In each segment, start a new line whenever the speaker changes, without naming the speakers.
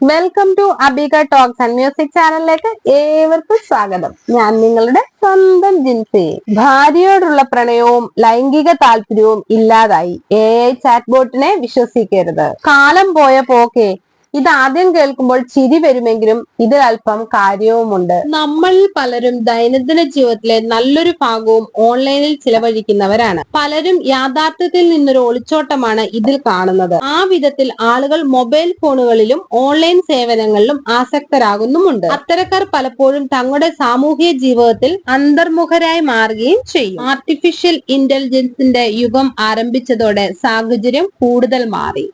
Welcome to Abika talks and music ചാനലിലേക്ക് ഏവർക്കും സ്വാഗതം. ഞാൻ നിങ്ങളുടെ സ്വന്തം ജിൻസി. ഭാര്യയോടുള്ള പ്രണയവും ലൈംഗിക താല്പര്യവും ഇല്ലാതായി എ ഐ ചാറ്റ് ബോട്ടിനെ വിശ്വസിക്കരുത്. കാലം പോയ പോക്കെ ഇത് ആദ്യം കേൾക്കുമ്പോൾ ചിരി വരുമെങ്കിലും ഇതിൽ അല്പം കാര്യവുമുണ്ട്. നമ്മൾ പലരും ദൈനംദിന ജീവിതത്തിലെ നല്ലൊരു ഭാഗവും ഓൺലൈനിൽ ചിലവഴിക്കുന്നവരാണ്. പലരും യാഥാർത്ഥ്യത്തിൽ നിന്നൊരു ഒളിച്ചോട്ടമാണ് ഇതിൽ കാണുന്നത്. ആ വിധത്തിൽ ആളുകൾ മൊബൈൽ ഫോണുകളിലും ഓൺലൈൻ സേവനങ്ങളിലും ആസക്തരാകുന്നുമുണ്ട്. അത്തരക്കാർ പലപ്പോഴും തങ്ങളുടെ സാമൂഹിക ജീവിതത്തിൽ അന്തർമുഖരായി മാറുകയും ചെയ്യും. ആർട്ടിഫിഷ്യൽ ഇന്റലിജൻസിന്റെ യുഗം ആരംഭിച്ചതോടെ സാഹചര്യം കൂടുതൽ മാറി.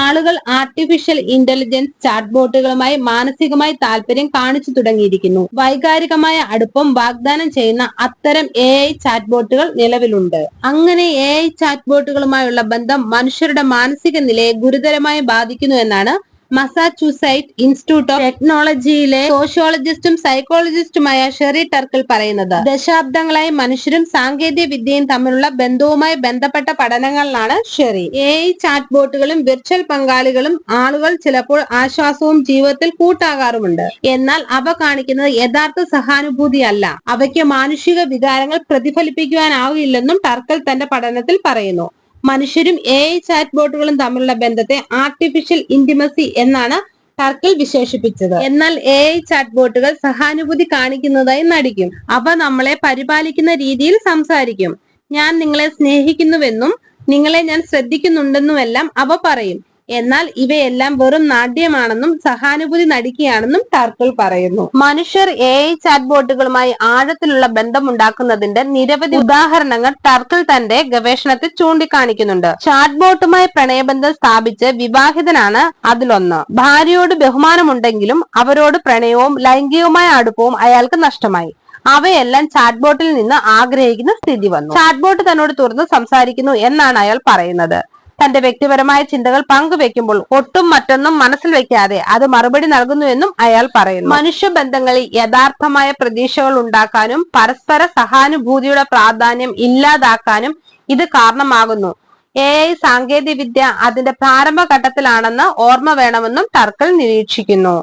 ആളുകൾ ആർട്ടിഫിഷ്യൽ ഇന്റലിജൻസ് ചാറ്റ്ബോട്ടുകളുമായി മാനസികമായി താല്പര്യം കാണിച്ചു തുടങ്ങിയിരിക്കുന്നു. വൈകാരികമായ അടുപ്പം വാഗ്ദാനം ചെയ്യുന്ന അത്തരം എ ഐ ചാറ്റ്ബോട്ടുകൾ നിലവിലുണ്ട്. അങ്ങനെ എ ഐ ചാറ്റ്ബോട്ടുകളുമായുള്ള ബന്ധം മനുഷ്യരുടെ മാനസിക നിലയെ ഗുരുതരമായി ബാധിക്കുന്നു എന്നാണ് മസാച്യൂസൈറ്റ് ഇൻസ്റ്റിറ്റ്യൂട്ട് ഓഫ് ടെക്നോളജിയിലെ സോഷ്യോളജിസ്റ്റും സൈക്കോളജിസ്റ്റുമായ ഷെറി ടർക്കിൾ പറയുന്നത് ദശാബ്ദങ്ങളായി മനുഷ്യരും സാങ്കേതിക വിദ്യയും തമ്മിലുള്ള ബന്ധവുമായി ബന്ധപ്പെട്ട പഠനങ്ങളിലാണ് ഷെറി എ ഐ ചാറ്റ് ബോട്ടുകളും വിർച്വൽ പങ്കാളികളും ആളുകൾ ചിലപ്പോൾ ആശ്വാസവും ജീവിതത്തിൽ കൂട്ടാകാറുമുണ്ട്. എന്നാൽ അവ കാണിക്കുന്നത് യഥാർത്ഥ സഹാനുഭൂതിയല്ല. അവയ്ക്ക് മാനുഷിക വികാരങ്ങൾ പ്രതിഫലിപ്പിക്കുവാനാവില്ലെന്നും ടർക്കൽ തന്റെ പഠനത്തിൽ പറയുന്നു. മനുഷ്യരും എ ഐ ചാറ്റ് ബോട്ടുകളും തമ്മിലുള്ള ബന്ധത്തെ ആർട്ടിഫിഷ്യൽ ഇന്റിമസി എന്നാണ് ടർക്കിൽ വിശേഷിപ്പിച്ചത്. എന്നാൽ എ ഐ ചാറ്റ് ബോട്ടുകൾ സഹാനുഭൂതി കാണിക്കുന്നതായി നടിക്കും. അവ നമ്മളെ പരിപാലിക്കുന്ന രീതിയിൽ സംസാരിക്കും. ഞാൻ നിങ്ങളെ സ്നേഹിക്കുന്നുവെന്നും നിങ്ങളെ ഞാൻ ശ്രദ്ധിക്കുന്നുണ്ടെന്നുമെല്ലാം അവ പറയും. എന്നാൽ ഇവയെല്ലാം വെറും നാട്യമാണെന്നും സഹാനുഭൂതി നടിക്കുകയാണെന്നും ടർക്കിൾ പറയുന്നു. മനുഷ്യർ എ ഐ ചാറ്റ് ബോട്ടുകളുമായി ആഴത്തിലുള്ള ബന്ധമുണ്ടാക്കുന്നതിന്റെ നിരവധി ഉദാഹരണങ്ങൾ ടർക്കിൾ തന്റെ ഗവേഷണത്തിൽ ചൂണ്ടിക്കാണിക്കുന്നുണ്ട്. ചാറ്റ് ബോട്ടുമായി പ്രണയബന്ധം സ്ഥാപിച്ച് വിവാഹിതനാണ് അതിലൊന്ന്. ഭാര്യയോട് ബഹുമാനമുണ്ടെങ്കിലും അവരോട് പ്രണയവും ലൈംഗികവുമായ അടുപ്പവും അയാൾക്ക് നഷ്ടമായി. അവയെല്ലാം ചാറ്റ് ബോട്ടിൽ നിന്ന് ആഗ്രഹിക്കുന്ന സ്ഥിതി വന്നു. ചാറ്റ് ബോട്ട് തന്നോട് തുറന്ന് സംസാരിക്കുന്നു എന്നാണ് അയാൾ പറയുന്നത്. തന്റെ വ്യക്തിപരമായ ചിന്തകൾ പങ്കുവെക്കുമ്പോൾ ഒട്ടും മറ്റൊന്നും മനസ്സിൽ വെക്കാതെ അത് മറുപടി നൽകുന്നുവെന്നും അയാൾ പറയുന്നു. മനുഷ്യബന്ധങ്ങളിൽ യഥാർത്ഥമായ പ്രതീക്ഷകൾ ഉണ്ടാക്കാനും പരസ്പര സഹാനുഭൂതിയുടെ പ്രാധാന്യം ഇല്ലാതാക്കാനും ഇത് കാരണമാകുന്നു. എ ഐ സാങ്കേതിക വിദ്യ അതിന്റെ പ്രാരംഭഘട്ടത്തിലാണെന്ന് ഓർമ്മ വേണമെന്നും ടർക്കൽ നിരീക്ഷിക്കുന്നു.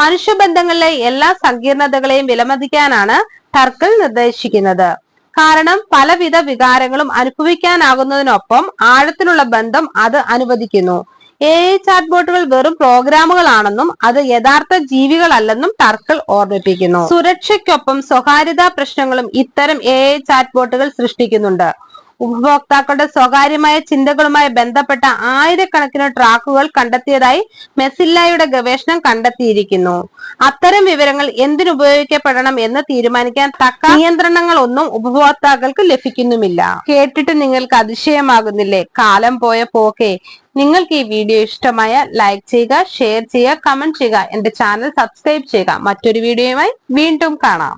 മനുഷ്യബന്ധങ്ങളിലെ എല്ലാ സങ്കീർണതകളെയും വിലമതിക്കാനാണ് ടർക്കൽ നിർദ്ദേശിക്കുന്നത്. കാരണം പലവിധ വികാരങ്ങളും അനുഭവിക്കാനാകുന്നതിനൊപ്പം ആഴത്തിലുള്ള ബന്ധം അത് അനുവദിക്കുന്നു. എ ഐ ചാറ്റ് ബോട്ടുകൾ വെറും പ്രോഗ്രാമുകളാണെന്നും അത് യഥാർത്ഥ ജീവികളല്ലെന്നും ടർക്കിൾ ഓർമ്മിപ്പിക്കുന്നു. സുരക്ഷയ്ക്കൊപ്പം സ്വകാര്യതാ പ്രശ്നങ്ങളും ഇത്തരം എ ഐ ചാറ്റ് ബോട്ടുകൾ സൃഷ്ടിക്കുന്നുണ്ട്. ഉപഭോക്താക്കളുടെ സ്വകാര്യമായ ചിന്തകളുമായി ബന്ധപ്പെട്ട ആയിരക്കണക്കിന് ട്രാക്കുകൾ കണ്ടെത്തിയതായി മെസ്സില്ലായുടെ ഗവേഷണം കണ്ടെത്തിയിരിക്കുന്നു. അത്തരം വിവരങ്ങൾ എന്തിനുപയോഗിക്കപ്പെടണം എന്ന് തീരുമാനിക്കാൻ തക്ക നിയന്ത്രണങ്ങൾ ഒന്നും ഉപഭോക്താക്കൾക്ക് ലഭിക്കുന്നുമില്ല. കേട്ടിട്ട് നിങ്ങൾക്ക് അതിശയമാകുന്നില്ലേ? കാലം പോയ പോക്കെ. നിങ്ങൾക്ക് ഈ വീഡിയോ ഇഷ്ടമായ ലൈക്ക് ചെയ്യുക ഷെയർ ചെയ്യുക കമന്റ് ചെയ്യുക എന്റെ ചാനൽ സബ്സ്ക്രൈബ് ചെയ്യുക. മറ്റൊരു വീഡിയോയുമായി വീണ്ടും കാണാം.